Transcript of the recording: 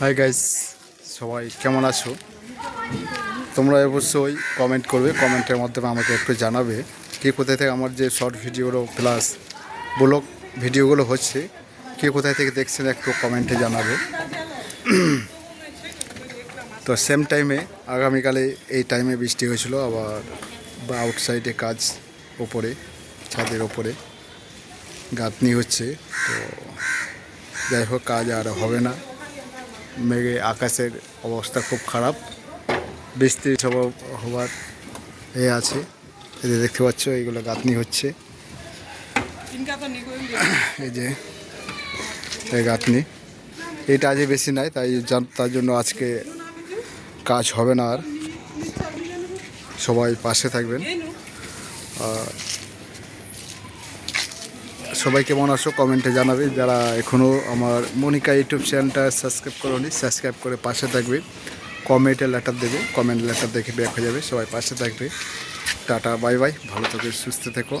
Hi guys সবাই কেমন আছো? তোমরা অবশ্যই কমেন্ট করবে কমেন্টের মাধ্যমে আমাকে একটু জানাবে কে কোথায় থেকে আমার যে শর্ট ভিডিওগুলো প্লাস ব্লগ ভিডিওগুলো হচ্ছে, কে কোথায় থেকে দেখছেন একটু কমেন্টে জানাবে। তো সেম টাইমে আগামীকালে এই টাইমে বৃষ্টি হয়েছিল, আবার বা আউটসাইডে কাজ ওপরে ছাদের ওপরে গাঁথনি হচ্ছে, তো যাই হোক, কাজ আর হবে না। মেঘে, আকাশের অবস্থা খুব খারাপ। বৃষ্টি সব হবার এ আছে। এই যে দেখতে পাচ্ছ, এইগুলো গাঁথনি হচ্ছে। এই যে, এই গাঁথনি। এটা আজকে বেশি নাই, তাই তার জন্য আজকে কাজ হবে না আর। সবাই পাশে থাকবেন। সবাই কেমন আছো কমেন্টে জানাবে যারা এখনও আমার মনিকা ইউটিউব চ্যানেলটা সাবস্ক্রাইব করোনি, সাবস্ক্রাইব করে পাশে থাকবে। কমেন্টে লেটার দেবে কমেন্ট লেটার দেখে ব্যাক হয়ে যাবে, সবাই পাশে থাকবে। টাটা বাই বাই ভালো থাকবে সুস্থ থেকো।